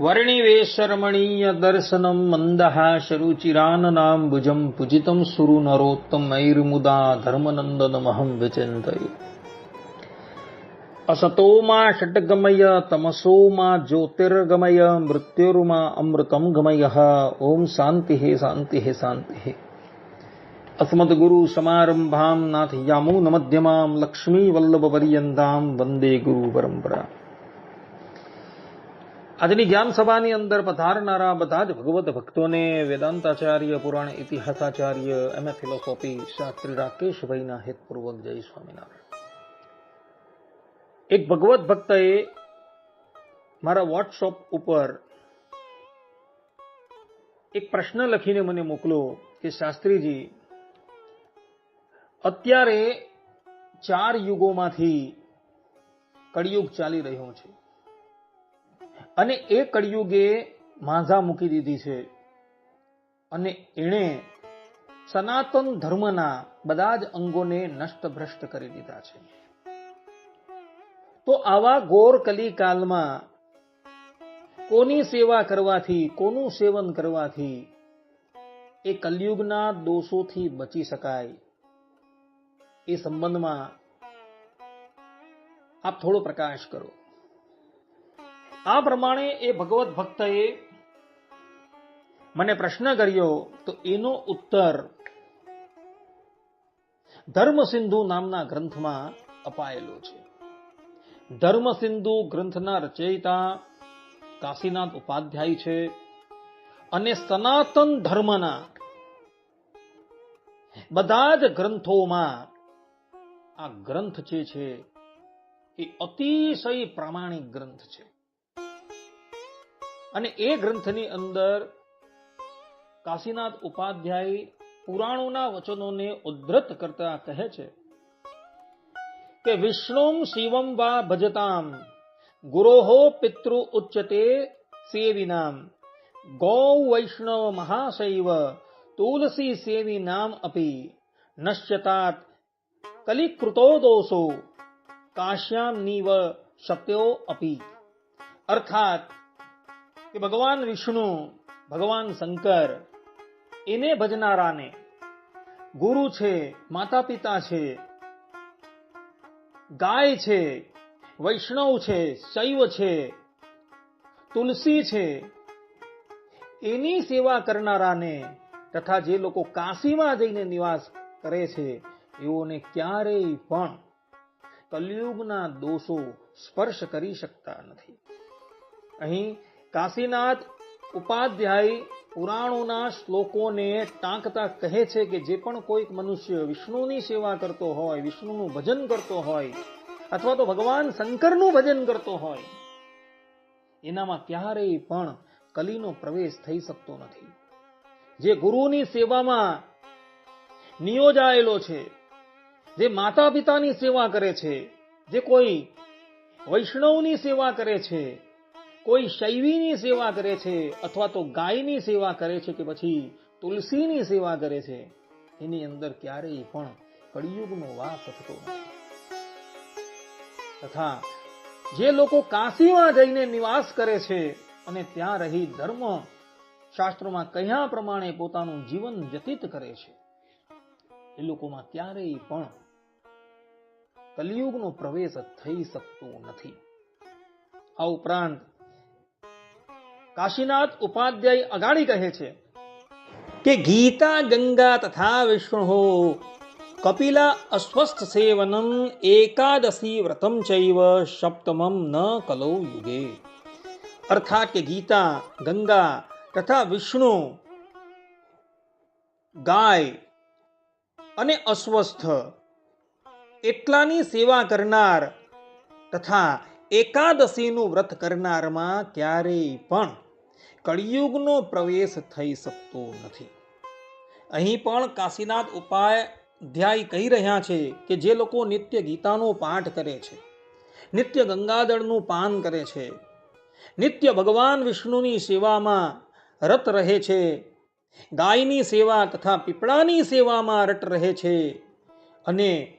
वरिणिवेशर्मणीयदर्शनम् मन्दहा शरुचिराननाम्बुजम् पूजितम् सुरुनरोत्तमैर्मुदा धर्मनन्दनमहं विचिन्तये। असतो मा षट्गमय तमसो मा ज्योतिर्गमय मृत्युर्मा अमृतम् गमयः। ॐ शान्तिः शान्तिः शान्तिः। अस्मद्गुरुसमारम्भां नाथयामो न मध्यमां लक्ष्मीवल्लभपर्यन्तां वन्दे गुरुपरम्परा। આજની જ્ઞાન સભાની અંદર પધારનારા બધા જ ભગવત ભક્તોને વેદાંતાચાર્ય, પુરાણ ઇતિહાસાચાર્ય એમ એ ફિલોસોફી શાસ્ત્રી રાકેશભાઈના હેતપૂર્વક જય સ્વામિનારાયણ. એક ભગવત ભક્તએ મારા વોટ્સઅપ ઉપર એક પ્રશ્ન લખીને મને મોકલો કે, શાસ્ત્રીજી, અત્યારે ચાર યુગોમાંથી કળિયુગ ચાલી રહ્યો છે. અને એ કળિયુગે માંઝા મૂકી દીધી છે. અને એણે સનાતન ધર્મના બધા જ અંગોને નષ્ટ ભ્રષ્ટ કરી દીધા છે. તો આવા ગોર કલિકાલમાં કોની સેવા કરવાથી, કોનું સેવન કરવાથી એ કલયુગના દોષોથી બચી શકાય? એ સંબંધમાં આપ થોડો પ્રકાશ કરો. આ પ્રમાણે એ ભગવત ભક્તએ મને પ્રશ્ન કર્યો, તો એનો ઉત્તર ધર્મસિંધુ નામના ગ્રંથમાં અપાયેલો છે. ધર્મસિંધુ ગ્રંથના રચયિતા કાશીનાથ ઉપાધ્યાય છે અને સનાતન ધર્મના બધા જ ગ્રંથોમાં આ ગ્રંથ જે છે, એ અતિશય પ્રામાણિક ગ્રંથ છે. અને એ ગ્રંથની અંદર કાશીનાથ ઉપાધ્યાય પુરાણોના વચનોને ઉદ્ધૃત કરતા કહે છે કે વિષ્ણુમ શિવમ વા ભજતામ, ગુરોહો પિતૃ ઉચ્ચતે સેવિનામ, ગૌ વૈષ્ણવ મહાશૈવ, તુલસી સેવી નામ અપી, નશ્યતાત કલિકૃતો દોષો કાશ્યામ નીવ સત્યો અપી. અર્થાત કે ભગવાન વિષ્ણુ, ભગવાન શંકર, એને ભજનારાને ગુરુ છે માતા પિતા છે, ગાય છે, વૈષ્ણવ છે, શૈવ છે, તુલસી છે, એની સેવા કરનારાને તથા જે લોકો કાશીમાં જઈને નિવાસ કરે છે, એઓને ક્યારેય પણ કલયુગના દોષો સ્પર્શ કરી શકતા નથી. અહીં કાશીનાથ ઉપાધ્યાય પુરાણોના શ્લોકોને ટાંકતા કહે છે કે જે પણ કોઈક મનુષ્ય વિષ્ણુની સેવા કરતો હોય, વિષ્ણુનું ભજન કરતો હોય, અથવા તો ભગવાન શંકરનું ભજન કરતો હોય, એનામાં ક્યારેય પણ કલીનો પ્રવેશ થઈ શકતો નથી. જે ગુરુની સેવામાં નિયોજાયેલો છે, જે માતા પિતાની સેવા કરે છે, જે કોઈ વૈષ્ણવની સેવા કરે છે કોઈ શૈવીની સેવા કરે છે અથવા તો ગાયની સેવા કરે છે કે પછી તુલસીની સેવા કરે છે, એની અંદર ક્યારેય પણ કળિયુગનો વાસ થતો તથા જે લોકો કાશીમાં જઈને નિવાસ કરે છે અને ત્યાં રહી ધર્મ શાસ્ત્રોમાં કયા પ્રમાણે પોતાનું જીવન વ્યતીત કરે છે, એ લોકોમાં ક્યારેય પણ કલિયુગનો પ્રવેશ થઈ શકતો નથી. આ ઉપરાંત કાશીનાથ ઉપાધ્યાય અગાડી કહે છે કે ગીતા, ગંગા તથા વિષ્ણુ કપિલા અસ્વસ્થ સેવનમ એકાદશી વ્રતમ ચૈવ સપ્તમમ ન કલૌ યુગે. અર્થાત કે ગીતા, ગંગા તથા વિષ્ણુ ગાય અને અસ્વસ્થ એટલાની સેવા કરનાર તથા એકાદશીનું વ્રત કરનારમાં ક્યારેય પણ કળિયુગનો પ્રવેશ થઈ શકતો નથી. અહીં પણ કાશીનાથ ઉપાય ધ્યાય કહી રહ્યા છે કે જે લોકો નિત્ય ગીતાનો પાઠ કરે છે, નિત્ય ગંગાદળનું પાન કરે છે, નિત્ય ભગવાન વિષ્ણુની સેવામાં રત રહે છે, ગાયની સેવા તથા પીપળાની સેવામાં રત રહે છે અને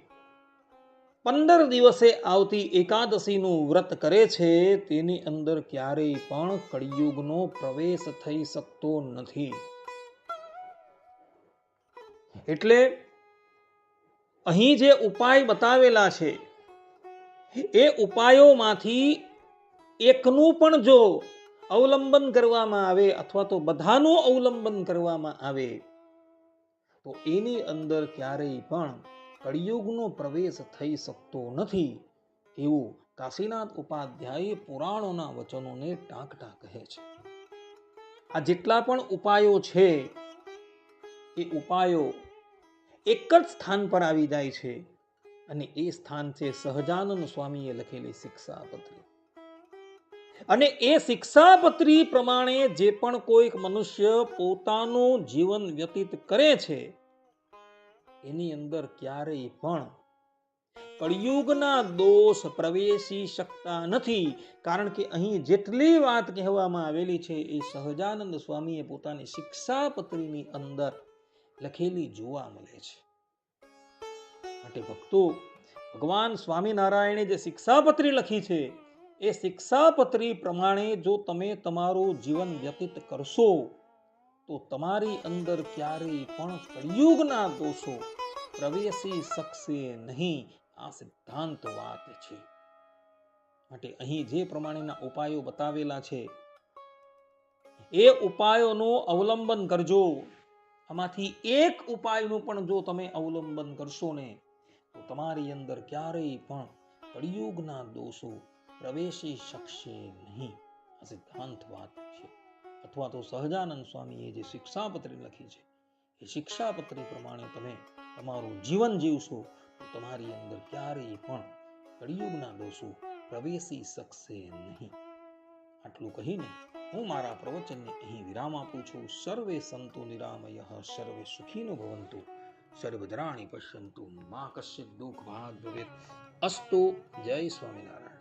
પંદર દિવસે આવતી એકાદશીનું વ્રત કરે છે, તેની અંદર ક્યારેય પણ કળિયુગનો પ્રવેશ થઈ શકતો નથી. એટલે અહીં જે ઉપાય બતાવેલા છે, એ ઉપાયોમાંથી એકનું પણ જો અવલંબન કરવામાં આવે અથવા તો બધાનું અવલંબન કરવામાં આવે, તો એની અંદર ક્યારેય પણ કળિયુગનો પ્રવેશ થઈ શકતો નથી એવું કાશીનાથ ઉપાધ્યાયે પુરાણોના વચનોને ટાંકતા કહે છે. આ જેટલા પણ ઉપાયો છે, એ ઉપાયો એક જ સ્થાન પર આવી જાય છે અને એ સ્થાન છે સહજાનંદ સ્વામીએ લખેલી શિક્ષાપત્રી. અને એ શિક્ષાપત્રી પ્રમાણે જે પણ કોઈક મનુષ્ય પોતાનું જીવન વ્યતીત કરે છે એની અંદર ક્યારેય પણ કળિયુગના દોષ પ્રવેશી શકતા નથી. કારણ કે અહીં જેટલી વાત કહેવામાં આવેલી છે એ સહજાનંદ સ્વામીએ પોતાની શિક્ષાપત્રીની અંદર લખેલી જોવા મળે છે. માટે ભક્તો, ભગવાન સ્વામિનારાયણે જે શિક્ષાપત્રી લખી છે, એ શિક્ષાપત્રી પ્રમાણે જો તમે તમારું જીવન વ્યતીત કરશો તો તમારી અંદર ક્યારેય પણ કળિયુગના દોષો પ્રવેશી શકશે નહીં, આ સિદ્ધાંત વાત છે. માટે અહીં જે પ્રમાણેના ઉપાયો બતાવેલા છે, એ ઉપાયોનું અવલંબન કરજો. આમાંથી એક ઉપાયનું પણ જો તમે અવલંબન કરશો ને, તો તમારી અંદર ક્યારેય પણ કળિયુગના દોષો પ્રવેશી શકશે નહીં. આ સિદ્ધાંત વાત છે. અથવા તો સહજાનંદ સ્વામીએ જે શિક્ષાપત્રી લખી છે, એ શિક્ષાપત્રી પ્રમાણે તમે તમારું જીવન જીવશો, તો તમારી અંદર ક્યારેય પણ કળિયુગના દોષો પ્રવેશી શકશે નહીં. આટલું કહીને હું મારા પ્રવચનને અહીં વિરામ આપું છું. સર્વે સંતો નિરામય, સર્વે સુખીનો ભવંતુ સર્વદ્રાણી પશ્યંતુ, મા કશ્ય દુઃખ ભાગ ભવેત. અસ્તુ, જય સ્વામિનારાયણ.